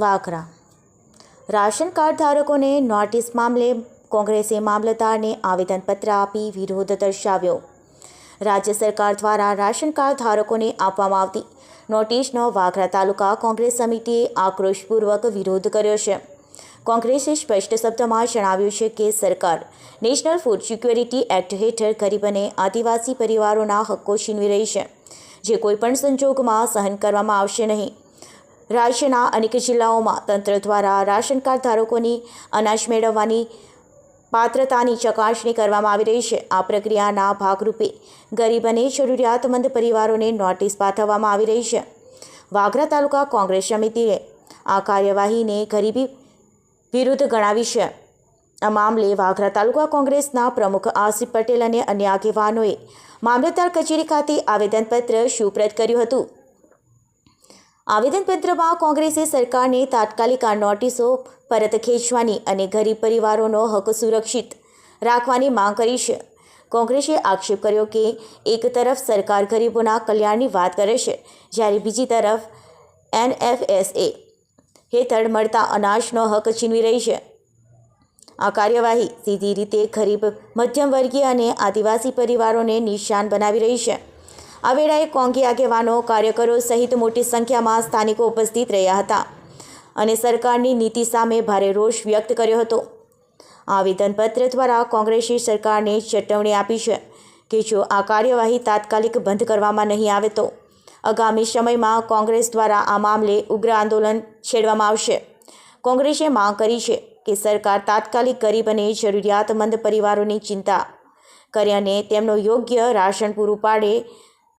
Vagra. Ration card ધારકોને notice મામલે કોંગ્રેસે મામલતદારને આવેદનપત્ર આપી વિરોધ દર્શાવ્યો. રાજ્ય સરકાર દ્વારા રાશન કાર્ડ ધારકોને આપવામાં આવતી નોટિસનો વાઘરા તાલુકા કોંગ્રેસ સમિતિએ આક્રોશપૂર્વક વિરોધ કર્યો છે. કોંગ્રેસે સ્પષ્ટ શબ્દમાં જણાવ્યું છે કે સરકાર નેશનલ ફૂડ સિક્યોરિટી એક્ટ હેઠળ ગરીબ અને આદિવાસી પરિવારોના હક્કો છીનવી રહી છે. જે કોઈપણ સંજોગમાં સહન કરવામાં આવશે નહીં. રાજ્યના અનેક જિલ્લાઓમાં તંત્ર દ્વારા રાશન કાર્ડ ધારકોની અનાજ મેળવવાની પાત્રતાની ચકાસણી કરવામાં આવી રહી છે. આ પ્રક્રિયાના ભાગરૂપે ગરીબ અને જરૂરિયાતમંદ પરિવારોને નોટિસ પાઠવવામાં આવી રહી છે. વાગરા તાલુકા કોંગ્રેસ સમિતિએ આ કાર્યવાહીને ગરીબી વિરુદ્ધ ગણાવી છે. આ મામલે વાગરા તાલુકા કોંગ્રેસના પ્રમુખ આસિફ પટેલ અને અન્ય આગેવાનોએ મામલતદાર કચેરી ખાતે આવેદનપત્ર સુપ્રત કર્યું હતું. આવેદનપત્રમાં કોંગ્રેસે સરકારને તાત્કાલિક આ નોટિસો પરત ખેંચવાની અને ગરીબ પરિવારોનો હક સુરક્ષિત રાખવાની માંગ કરી છે. કોંગ્રેસે આક્ષેપ કર્યો કે એક તરફ સરકાર ગરીબોના કલ્યાણની વાત કરે છે, જ્યારે બીજી તરફ એનએફએસએ હેઠળ મળતા અનાજનો હક છીનવી રહી છે. આ કાર્યવાહી સીધી રીતે ગરીબ મધ્યમ વર્ગીય અને આદિવાસી પરિવારોને નિશાન બનાવી રહી છે. આ વેળાએ કોંગી આગેવાનો, કાર્યકરો સહિત મોટી સંખ્યામાં સ્થાનિકો ઉપસ્થિત રહ્યા હતા અને સરકારની નીતિ સામે ભારે રોષ વ્યક્ત કર્યો હતો. આવેદનપત્ર દ્વારા કોંગ્રેસે સરકારને ચેતવણી આપી છે કે જો આ કાર્યવાહી તાત્કાલિક બંધ કરવામાં નહીં આવે તો આગામી સમયમાં કોંગ્રેસ દ્વારા આ મામલે ઉગ્ર આંદોલન છેડવામાં આવશે. કોંગ્રેસે માંગ કરી છે કે સરકાર તાત્કાલિક ગરીબ અને જરૂરિયાતમંદ પરિવારોની ચિંતા કરે અને તેમનો યોગ્ય રાશન પૂરું પાડે